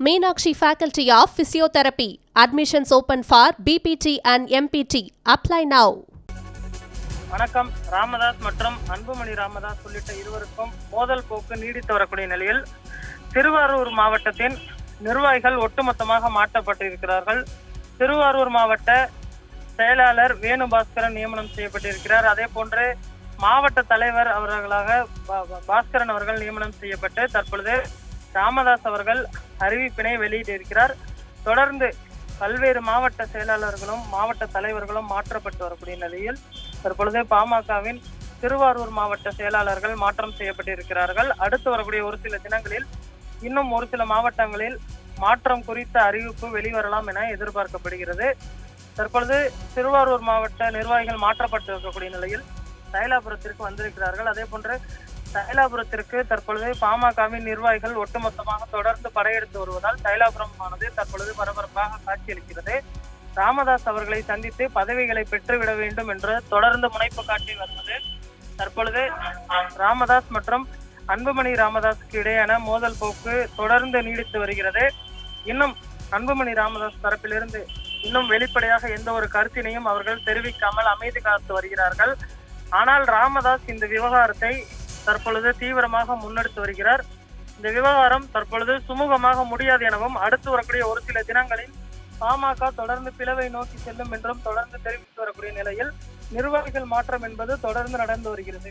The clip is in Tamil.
Meenakshi faculty of physiotherapy admissions open for BPT and MPT apply now வணக்கம். ராமதாஸ் மற்றும் அன்புமணி ராமதாஸ் உள்ளிட்ட இருவருக்கும் மோதல் போக்கு நீடித்து வரக்கூடிய நிலையில் திருவாரூர் மாவட்டத்தின் நிர்வாகிகள் ஒட்டுமொத்தமாக மாற்றப்பட்டிருக்கிறார்கள். திருவாரூர் மாவட்ட செயலாளர் வேணுபாஸ்கரன் நியமனம் செய்யப்பட்டிருக்கிறார். அதே போன்று மாவட்ட தலைவர் அவர்களாக பா- பாஸ்கரன் அவர்கள் நியமனம் செய்யப்பட்டு தற்பொழுது ராமதாஸ் அவர்கள் அறிவிப்பினை வெளியிட்டிருக்கிறார். தொடர்ந்து பல்வேறு மாவட்ட செயலாளர்களும் மாவட்ட தலைவர்களும் மாற்றப்பட்டு வரக்கூடிய நிலையில் தற்பொழுது பாமகவின் திருவாரூர் மாவட்ட செயலாளர்கள் மாற்றம் செய்யப்பட்டிருக்கிறார்கள். அடுத்து வரக்கூடிய ஒரு சில தினங்களில் இன்னும் ஒரு சில மாவட்டங்களில் மாற்றம் குறித்த அறிவிப்பு வெளிவரலாம் என எதிர்பார்க்கப்படுகிறது. தற்பொழுது திருவாரூர் மாவட்ட நிர்வாகிகள் மாற்றப்பட்டு இருக்கக்கூடிய நிலையில் தைலாபுரத்திற்கு வந்திருக்கிறார்கள். அதே போன்று தைலாபுரத்திற்கு தற்பொழுது பாமகவின் நிர்வாகிகள் ஒட்டுமொத்தமாக தொடர்ந்து படையெடுத்து வருவதால் தைலாபுரம் ஆனது தற்பொழுது பரபரப்பாக காட்சியளிக்கிறது. ராமதாஸ் அவர்களை சந்தித்து பதவிகளை பெற்றுவிட வேண்டும் என்று தொடர்ந்து முனைப்பு காட்டி வருவது தற்பொழுது ராமதாஸ் மற்றும் அன்புமணி ராமதாஸுக்கு இடையேயான மோதல் போக்கு தொடர்ந்து நீடித்து வருகிறது. இன்னும் அன்புமணி ராமதாஸ் தரப்பிலிருந்து இன்னும் வெளிப்படையாக எந்த ஒரு கருத்தினையும் அவர்கள் தெரிவிக்காமல் அமைதி காத்து வருகிறார்கள். ஆனால் ராமதாஸ் இந்த விவகாரத்தை தற்பொழுது தீவிரமாக முன்னெடுத்து வருகிறார். இந்த விவகாரம் தற்பொழுது சுமூகமாக முடியாது எனவும் அடுத்து வரக்கூடிய ஒரு சில தினங்களில் பாமக தொடர்ந்து பிளவை நோக்கி செல்லும் என்றும் தொடர்ந்து தெரிவித்து வரக்கூடிய நிலையில் நிர்வாகிகள் மாற்றம் என்பது தொடர்ந்து நடந்து வருகிறது.